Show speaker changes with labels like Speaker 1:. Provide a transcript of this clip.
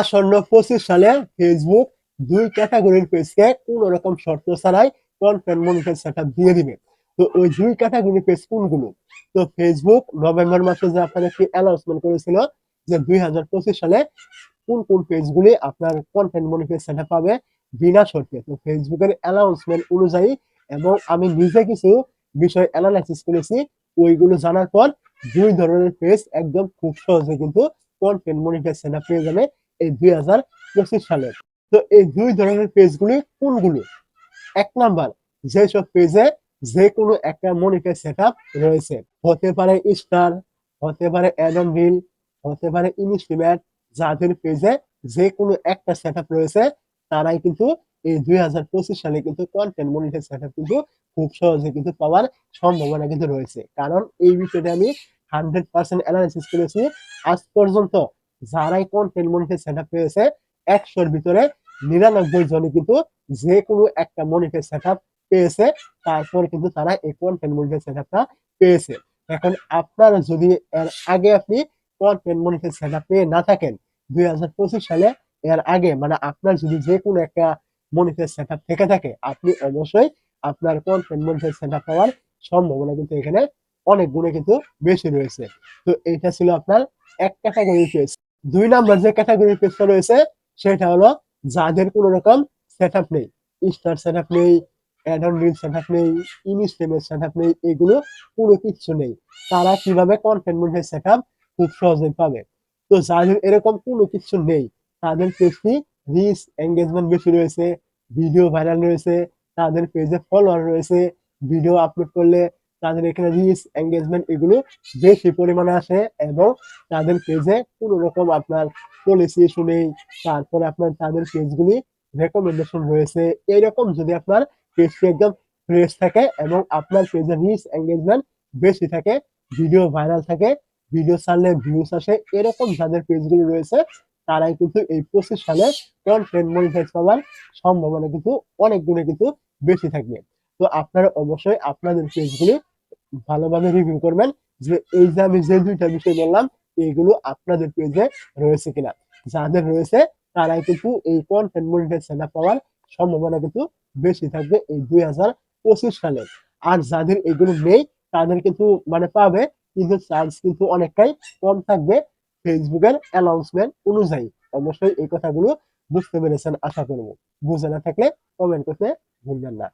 Speaker 1: আসন্ন পঁচিশ সালে ফেসবুক দুই ক্যাটাগরির পেজকে কোন রকম শর্ত ছাড়াই কন্টেন্ট সেটআপ দিয়ে দিবে। তো ওই দুই ক্যাটাগরি পেজ কোনগুলো? তো ফেসবুক নভেম্বর মাসে যে আপনাদেরকে অ্যানাউন্সমেন্ট করেছিল যে দুই হাজার পঁচিশ সালে কোন কোন পেজগুলি আপনার কন্টেন্ট সেটআপ পাবে বিনা শর্তে। তো ফেসবুকের অ্যানাউন্সমেন্ট অনুযায়ী এবং আমি নিজে কিছু বিষয় অ্যানালাইসিস করেছি, ওইগুলো জানার পর দুই ধরনের পেজ একদম খুব সহজে কিন্তু কন্টেন্ট সেটআপ পেয়ে যাবে। এই দুই হাজার পঁচিশ সালে তো এই দুই ধরনের পেজগুলি কোনগুলো? এক নাম্বার যেসব পেজে যে কোনো একটা মনিটর সেটআপ রয়েছে। হতে পারে স্টার হতে পারে অ্যাডম রিল হতে পারে ইনস্টিমেট যাদের পেজে যে কোনো একটা সেটআপ রয়েছে, তারাই কিন্তু এই দুই হাজার পঁচিশ সালে কিন্তু কন্টেন্ট মনিটর সেটআপ কিন্তু খুব সহজে কিন্তু পাওয়ার সম্ভাবনা কিন্তু রয়েছে। কারণ এই বিষয়টা আমি হান্ড্রেড পার্সেন্ট অ্যানালাইসিস করেছি। আজ পর্যন্ত যারাই কোন কন্টেন্ট মনিটর সেটআপ পেয়েছে, একশোর ভিতরে নিরানব্বই জনই কিন্তু যে কোনো একটা মনিটর সেটআপ পেয়েছে, তারপর কিন্তু তারা এই কন্টেন্ট মনিটর সেটআপটা পেয়েছে। এখন আপনার যদি এর আগে আপনি কন্টেন্ট মনিটর সেটআপ পেয়ে না থাকেন, দুই হাজার পঁচিশ সালে এর আগে মানে আপনার যদি যে কোনো একটা মনিটর সেটআপ থেকে থাকে, আপনি অবশ্যই আপনার কোন কন্টেন্ট মনিটর সেটআপ পাওয়ার সম্ভাবনা কিন্তু এখানে অনেক গুণে কিন্তু বেশি রয়েছে। তো এটা ছিল আপনার এক ক্যাটাগরি পেজ দুই নাম্বার যে ক্যাটাগরির পেজটা রয়েছে সেটা হলো যাদের কোনো রকম সেট আপ নেই। স্টার সেটআপ নেই অ্যাডন রিল সেটআপ নেই ইনস্টেমের সেটআপ নেই, এগুলো কোনো কিছু নেই। তারা কীভাবে কন্টেন্ট মনিটর সেটআপ খুব সহজেই পাবে। তো যাদের এরকম কোনো কিছু নেই, তাদের পেজটি রিচ এঙ্গেজমেন্ট বেশি রয়েছে ভিডিও ভাইরাল রয়েছে, তাদের পেজে ফলোয়ার রয়েছে ভিডিও আপলোড করলে তাদের এখানে রিচ এঙ্গেজমেন্ট এগুলো বেশি পরিমাণে আসে এবং তাদের পেজে কোনো রকম আপনার পলিসি ইস্যু নেই, তারপরে আপনার তাদের পেজগুলি রেকমেন্ডেশন রয়েছে। এইরকম যদি আপনার পেজটি একদম ফ্রেশ থাকে এবং আপনার পেজে রিচ এঙ্গেজমেন্ট বেশি থাকে ভিডিও ভাইরাল থাকে ভিডিও ছাড়লে ভিউস আসে, এরকম যাদের পেজগুলো রয়েছে, তারাই কিন্তু এই পঁচিশ সালে কন্টেন্ট মনিটাইজ পাওয়ার সম্ভাবনা কিন্তু অনেক গুণে কিন্তু বেশি থাকবে তো আপনারা অবশ্যই আপনাদের পেজগুলি ভালোভাবে রিভিউ করবেন যে এই যে আমি যে দুইটা বিষয় বললাম এইগুলো আপনাদের পেজে রয়েছে কিনা। যাদের রয়েছে, তারাই কিন্তু এই কন্টেন্ট মনিটাইজ সেটআপ পাওয়ার সম্ভাবনা কিন্তু বেশি থাকবে এই দুই হাজার পঁচিশ সালে। আর যাদের এগুলো নেই, তাদের কিন্তু মানে পাবে, কিন্তু চার্জ কিন্তু অনেকটাই কম থাকবে ফেসবুকের অ্যানাউন্সমেন্ট অনুযায়ী। অবশ্যই এই কথাগুলো বুঝতে পেরেছেন, আশা করব। বুঝে না থাকলে কমেন্ট করতে ভুলবেন না।